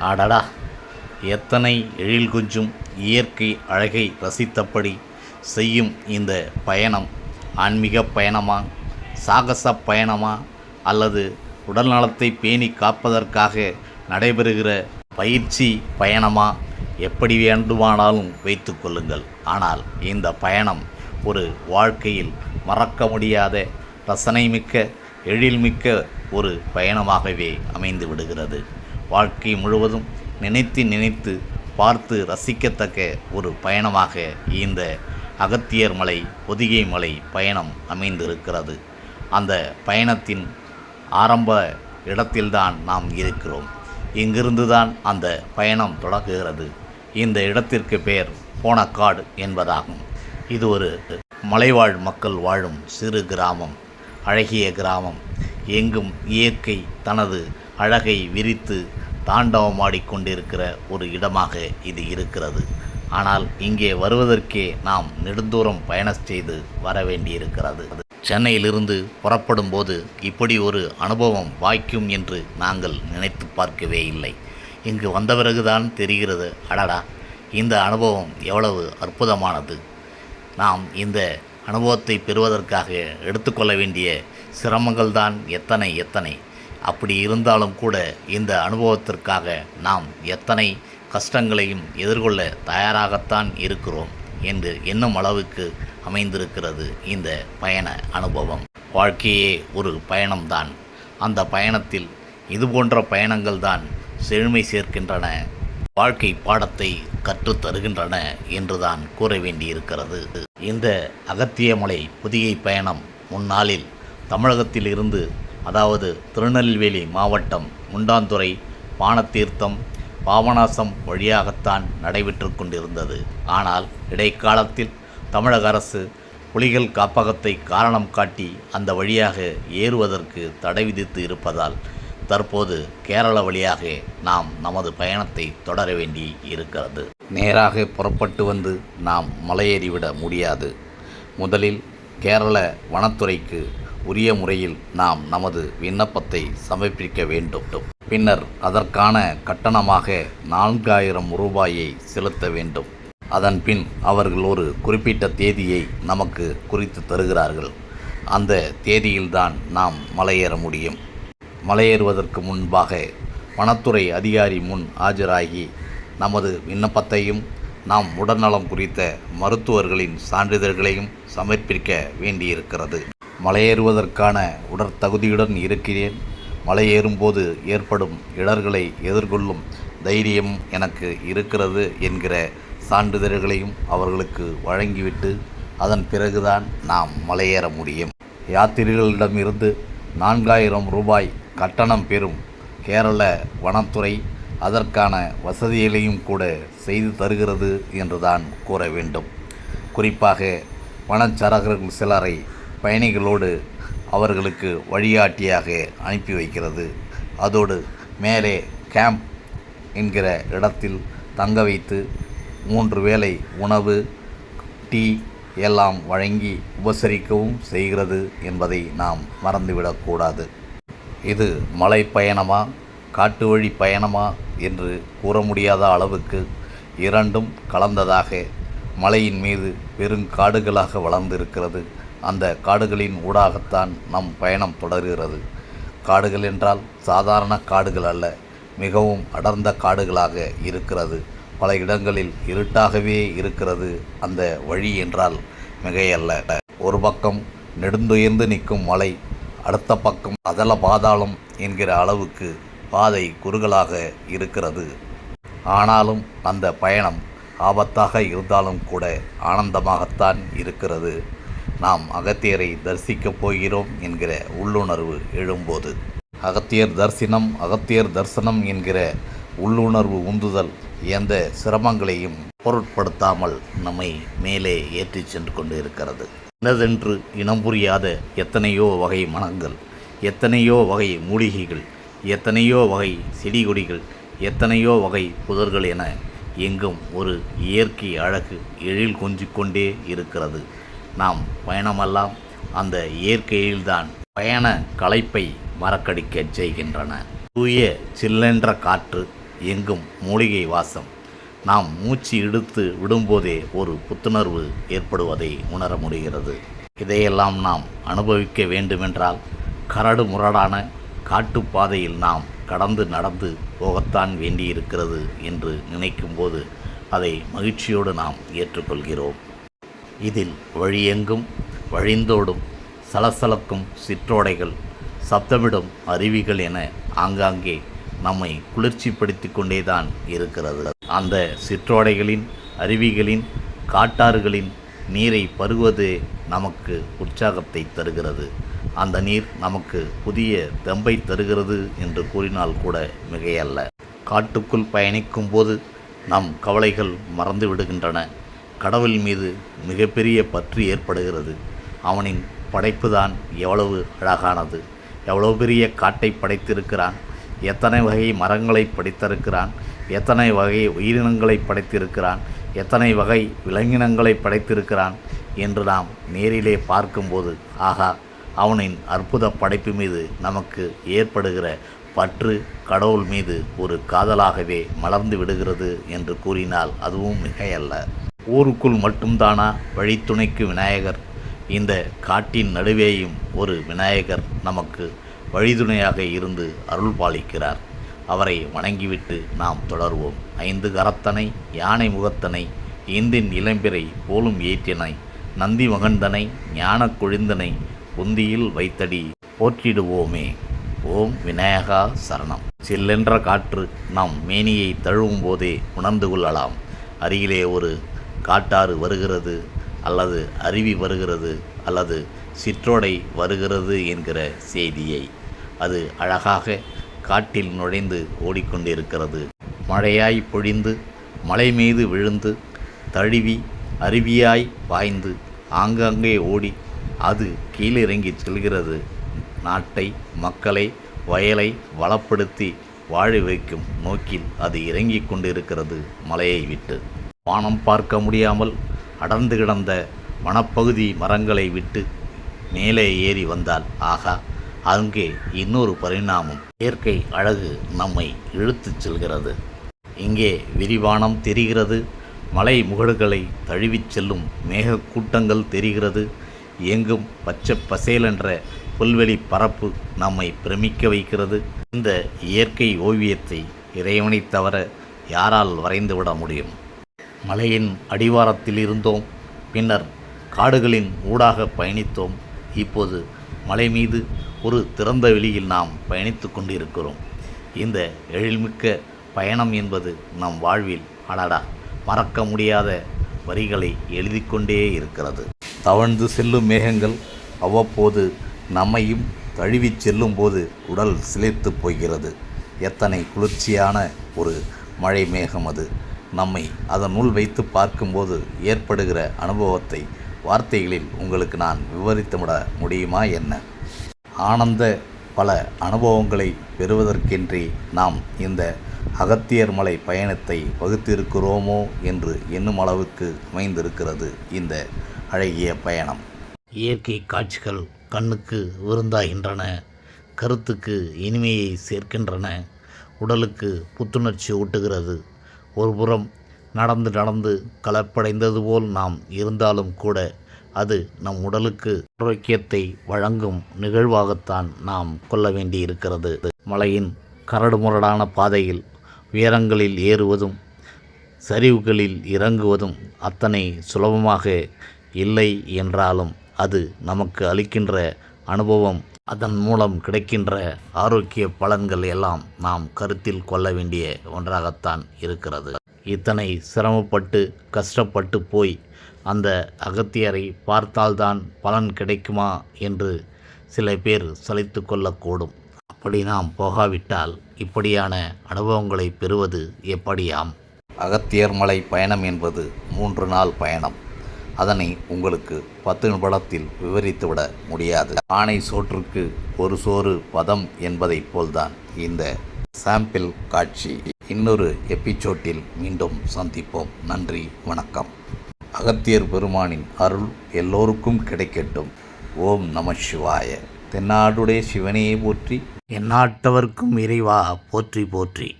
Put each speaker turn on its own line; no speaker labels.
அடடா எத்தனை எழில் கொஞ்சும் இயற்கை அழகை ரசித்தபடி செய்யும் இந்த பயணம்? ஆன்மீக பயணமா? சாகச பயணமா? அல்லது உடல்நலத்தை பேணி காப்பதற்காக நடைபெறுகிற பயிற்சி பயணமா? எப்படி வேண்டுமானாலும் வைத்து கொள்ளுங்கள். ஆனால் இந்த பயணம் ஒரு வாழ்க்கையில் மறக்க முடியாத ரசனைமிக்க எழில்மிக்க ஒரு பயணமாகவே அமைந்து விடுகிறது. வாழ்க்கை முழுவதும் நினைத்து நினைத்து பார்த்து ரசிக்கத்தக்க ஒரு பயணமாக இந்த அகத்தியர் மலை பொதிகை மலை பயணம் அமைந்திருக்கிறது. அந்த பயணத்தின் ஆரம்ப இடத்தில்தான் நாம் இருக்கிறோம். இங்கிருந்து தான் அந்த பயணம் தொடங்குகிறது. இந்த இடத்திற்கு பெயர் போனக்காடு என்பதாகும். இது ஒரு மலைவாழ் மக்கள் வாழும் சிறு கிராமம் அழகிய கிராமம். எங்கும் இயற்கை தனது அழகை விரித்து தாண்டவமாடிக்கொண்டிருக்கிற ஒரு இடமாக இது இருக்கிறது. ஆனால் இங்கே வருவதற்கே நாம் நெடுந்தூரம் பயணம் செய்து வர வேண்டியிருக்கிறது. சென்னையிலிருந்து புறப்படும் போது இப்படி ஒரு அனுபவம் வாய்க்கும் என்று நாங்கள் நினைத்து பார்க்கவே இல்லை. இங்கு வந்த பிறகுதான் தெரிகிறது அடடா இந்த அனுபவம் எவ்வளவு அற்புதமானது. நாம் இந்த அனுபவத்தை பெறுவதற்காக எடுத்துக்கொள்ள வேண்டிய சிரமங்கள்தான் எத்தனை எத்தனை. அப்படி இருந்தாலும் கூட இந்த அனுபவத்திற்காக நாம் எத்தனை கஷ்டங்களையும் எதிர்கொள்ள தயாராகத்தான் இருக்கிறோம் என்று எண்ணும் அளவுக்கு அமைந்திருக்கிறது இந்த பயண அனுபவம். வாழ்க்கையே ஒரு பயணம்தான். அந்த பயணத்தில் இது போன்ற பயணங்கள் தான் செழுமை சேர்க்கின்றன வாழ்க்கை பாடத்தை கற்றுத் தருகின்றன என்றுதான் கூற வேண்டியிருக்கிறது. இந்த அகத்தியமலை புதிய பயணம் முன்னாளில் தமிழகத்தில் இருந்து அதாவது திருநெல்வேலி மாவட்டம் முண்டாந்துறை பானத்தீர்த்தம் பாபநாசம் வழியாகத்தான் நடைபெற்று கொண்டிருந்தது. ஆனால் இடைக்காலத்தில் தமிழக அரசு புலிகள் காப்பகத்தை காரணம் காட்டி அந்த வழியாக ஏறுவதற்கு தடை விதித்து இருப்பதால் தற்போது கேரள வழியாக நாம் நமது பயணத்தை தொடர வேண்டி இருக்கிறது. நேராக புறப்பட்டு வந்து நாம் மலையேறிவிட முடியாது. முதலில் கேரள வனத்துறைக்கு உரிய முறையில் நாம் நமது விண்ணப்பத்தை சமர்ப்பிக்க வேண்டும் பின்னர் அதற்கான கட்டணமாக நான்காயிரம் ரூபாயை செலுத்த வேண்டும். அதன் பின் அவர்கள் ஒரு குறிப்பிட்ட தேதியை நமக்கு குறித்து தருகிறார்கள். அந்த தேதியில்தான் நாம் மலையேற முடியும். மலையேறுவதற்கு முன்பாக வனத்துறை அதிகாரி முன் ஆஜராகி நமது விண்ணப்பத்தையும் நாம் உடல்நலம் குறித்த மருத்துவர்களின் சான்றிதழ்களையும் சமர்ப்பிக்க வேண்டியிருக்கிறது. மலையேறுவதற்கான உடற்தகுதியுடன் இருக்கிறேன். மலையேறும்போது ஏற்படும் இடர்களை எதிர்கொள்ளும் தைரியம் எனக்கு இருக்கிறது என்கிற சான்றிதழ்களையும் அவர்களுக்கு வழங்கிவிட்டு அதன் பிறகுதான் நாம் மலையேற முடியும். யாத்திரிகளிடமிருந்து நான்காயிரம் ரூபாய் கட்டணம் பெறும் கேரள வனத்துறை அதற்கான வசதிகளையும் கூட செய்து தருகிறது என்றுதான் கூற வேண்டும். குறிப்பாக வனச்சரகர்கள் சிலரை பயணிகளோடு அவர்களுக்கு வழிகாட்டியாக அனுப்பி வைக்கிறது. அதோடு மேலே கேம்ப் என்கிற இடத்தில் தங்க வைத்து மூன்று வேளை உணவு டீ எல்லாம் வழங்கி உபசரிக்கவும் செய்கிறது என்பதை நாம் மறந்துவிடக்கூடாது இது மலை பயணமா காட்டு வழி பயணமா என்று கூற முடியாத அளவுக்கு இரண்டும் கலந்ததாக மலையின் மீது பெருங்காடுகளாக வளர்ந்திருக்கிறது. அந்த காடுகளின் ஊடாகத்தான் நம் பயணம் தொடர்கிறது. காடுகள் என்றால் சாதாரண காடுகள் அல்ல மிகவும் அடர்ந்த காடுகளாக இருக்கிறது. பல இடங்களில் இருட்டாகவே இருக்கிறது அந்த வழி என்றால் மிகையல்ல. ஒரு பக்கம் நெடுந்துயர்ந்து நிற்கும் மலை அடுத்த பக்கம் அதல பாதாளம் என்கிற அளவுக்கு பாதை குறுகலாக இருக்கிறது. ஆனாலும் அந்த பயணம் ஆபத்தாக இருந்தாலும் கூட ஆனந்தமாகத்தான் இருக்கிறது. நாம் அகத்தியரை தரிசிக்கப் போகிறோம் என்கிற உள்ளுணர்வு எழும்போது. அகத்தியர் தரிசனம் அகத்தியர் தரிசனம் என்கிற உள்ளுணர்வு உந்துதல் எந்த சிரமங்களையும் பொருட்படுத்தாமல் நம்மை மேலே ஏற்றிச் சென்று கொண்டு இருக்கிறது என்னதென்று இனம் புரியாத எத்தனையோ வகை மனங்கள் எத்தனையோ வகை மூலிகைகள் எத்தனையோ வகை செடி கொடிகள் எத்தனையோ வகை புதர்கள் என எங்கும் ஒரு இயற்கை அழகு எழில் கொஞ்சிக்கொண்டே இருக்கிறது. நாம் பயணமெல்லாம் அந்த இயற்கையில்தான் பயண களைப்பை மறக்கடிக்க செய்கின்றன. தூய சில்லென்ற காற்று எங்கும் மூலிகை வாசம். நாம் மூச்சு இழுத்து விடும்போதே ஒரு புத்துணர்வு ஏற்படுவதை உணர முடிகிறது. இதையெல்லாம் நாம் அனுபவிக்க வேண்டுமென்றால் கரடு முரடான காட்டுப்பாதையில் நாம் கடந்து நடந்து போகத்தான் வேண்டியிருக்கிறது என்று நினைக்கும்போது அதை மகிழ்ச்சியோடு நாம் ஏற்றுக்கொள்கிறோம். இதில் வழியெங்கும் வழிந்தோடும் சலசலக்கும் சிற்றோடைகள் சப்தமிடும் அருவிகள் என ஆங்காங்கே நம்மை குளிர்ச்சிப்படுத்தி கொண்டேதான் இருக்கிறது. அந்த சிற்றோடைகளின் அருவிகளின் காட்டாறுகளின் நீரை பருகுவது நமக்கு உற்சாகத்தை தருகிறது. அந்த நீர் நமக்கு புதிய தெம்பை தருகிறது என்று கூறினால் கூட மிகையல்ல. காட்டுக்குள் பயணிக்கும் போது நம் கவலைகள் மறந்து விடுகின்றன. கடவுள் மீது மிகப்பெரிய பற்று ஏற்படுகிறது. அவனின் படைப்புதான் எவ்வளவு அழகானது. எவ்வளவு பெரிய காட்டை படைத்திருக்கிறான். எத்தனை வகை மரங்களை படைத்திருக்கிறான். எத்தனை வகை உயிரினங்களை படைத்திருக்கிறான். எத்தனை வகை விலங்கினங்களை படைத்திருக்கிறான் என்று நாம் நேரிலே பார்க்கும்போது ஆகா அவனின் அற்புத படைப்பு மீது நமக்கு ஏற்படுகிற பற்று கடவுள் மீது ஒரு காதலாகவே மலர்ந்து விடுகிறது என்று கூறினால் அதுவும் மிகையல்ல. ஊருக்குள் மட்டும்தானா? வழித்துணைக்கு விநாயகர். இந்த காட்டின் நடுவேயும் ஒரு விநாயகர் நமக்கு வழிதுணையாக இருந்து அருள் பாலிக்கிறார். அவரை வணங்கிவிட்டு நாம் தொடர்வோம். ஐந்து கரத்தனை யானை முகத்தனை இந்தின் இளம்பிரை போலும் ஏற்றினை நந்தி மகந்தனை ஞானக் கொழுந்தனை புந்தியில் வைத்தடி போற்றிடுவோமே. ஓம் விநாயகா சரணம். சில்லென்ற காற்று நம் மேனியை தழுவும் போதே உணர்ந்து கொள்ளலாம். அருகிலே ஒரு காட்டாறு வருகிறது அல்லது அருவி வருகிறது அல்லது சிற்றோடை வருகிறது என்கிற செய்தியை. அது அழகாக காட்டில் நுழைந்து ஓடிக்கொண்டிருக்கிறது. மழையாய் பொழிந்து மலை மீது விழுந்து தழுவி அருவியாய் பாய்ந்து ஆங்காங்கே ஓடி அது கீழிறங்கி செல்கிறது. நாட்டை மக்களை வயலை வளப்படுத்தி வாழ வைக்கும் நோக்கில் அது இறங்கிக் கொண்டிருக்கிறது மலையை விட்டு. வானம் பார்க்க முடியாமல் அடர்ந்து கிடந்த வனப்பகுதி மரங்களை விட்டு மேலே ஏறி வந்தால் ஆகா அங்கே இன்னொரு பரிணாமம். இயற்கை அழகு நம்மை இழுத்துச் செல்கிறது. இங்கே விரிவானம் தெரிகிறது மலை முகடுகளை தழுவிச் செல்லும் மேகக்கூட்டங்கள் தெரிகிறது எங்கும் பச்சை பசேலென்ற புல்வெளி பரப்பு நம்மை பிரமிக்க வைக்கிறது. இந்த இயற்கை ஓவியத்தை இறைவனைத் தவிர யாரால் வரைந்துவிட முடியும்? மலையின் அடிவாரத்தில் இருந்தோம். பின்னர் காடுகளின் ஊடாக பயணித்தோம். இப்போது மலை மீது ஒரு திறந்த வெளியில் நாம் பயணித்து கொண்டிருக்கிறோம். இந்த எழில்மிக்க பயணம் என்பது நம் வாழ்வில் அடடா மறக்க முடியாத வரிகளை எழுதி கொண்டே இருக்கிறது. தவழ்ந்து செல்லும் மேகங்கள் அவ்வப்போது நம்மையும் தழுவிச் செல்லும்போது உடல் சிலிர்த்து போகிறது. எத்தனை குளிர்ச்சியான ஒரு மழை மேகம் அது. நம்மை அதனுள் வைத்து பார்க்கும்போது ஏற்படுகிற அனுபவத்தை வார்த்தைகளில் உங்களுக்கு நான் விவரித்துவிட முடியுமா என்ன? ஆனந்த பல அனுபவங்களை பெறுவதற்கென்றே நாம் இந்த அகத்தியர் மலை பயணத்தை வகுத்திருக்கிறோமோ என்று எண்ணும் அளவுக்கு அமைந்திருக்கிறது இந்த அழகிய பயணம். இயற்கை காட்சிகள் கண்ணுக்கு விருந்தாகின்றன கருத்துக்கு இனிமையை சேர்க்கின்றன உடலுக்கு புத்துணர்ச்சி ஊட்டுகிறது. ஒருபுறம் நடந்து நடந்து கலப்படைந்தது போல் நாம் இருந்தாலும் கூட அது நம் உடலுக்கு ஆரோக்கியத்தை வழங்கும் நிகழ்வாகத்தான் நாம் கொள்ள வேண்டியிருக்கிறது. மலையின் கரடுமுரடான பாதையில் உயரங்களில் ஏறுவதும் சரிவுகளில் இறங்குவதும் அத்தனை சுலபமாக இல்லை என்றாலும் அது நமக்கு அளிக்கின்ற அனுபவம் அதன் மூலம் கிடைக்கின்ற ஆரோக்கிய பலன்கள் எல்லாம் நாம் கருத்தில் கொள்ள வேண்டிய ஒன்றாகத்தான் இருக்கிறது. இத்தனை சிரமப்பட்டு கஷ்டப்பட்டு போய் அந்த அகத்தியரை பார்த்தால்தான் பலன் கிடைக்குமா என்று சில பேர் சலித்து கொள்ளக்கூடும். அப்படி நாம் போகாவிட்டால் இப்படியான அனுபவங்களை பெறுவது எப்படியாம்? அகத்தியர் மலை பயணம் என்பது மூன்று நாள் பயணம். அதனை உங்களுக்கு பத்து நிமிடத்தில் விவரித்துவிட முடியாது. ஆணை சோற்றுக்கு ஒரு சோறு பதம் என்பதைப் போல்தான் இந்த சாம்பிள் காட்சி. இன்னொரு எபிசோட்டில் மீண்டும் சந்திப்போம். நன்றி வணக்கம். அகத்தியர் பெருமானின் அருள் எல்லோருக்கும் கிடைக்கட்டும். ஓம் நம சிவாய. தென்னாடுடைய சிவனையே போற்றி எந்நாட்டவர்க்கும் இறைவா போற்றி போற்றி.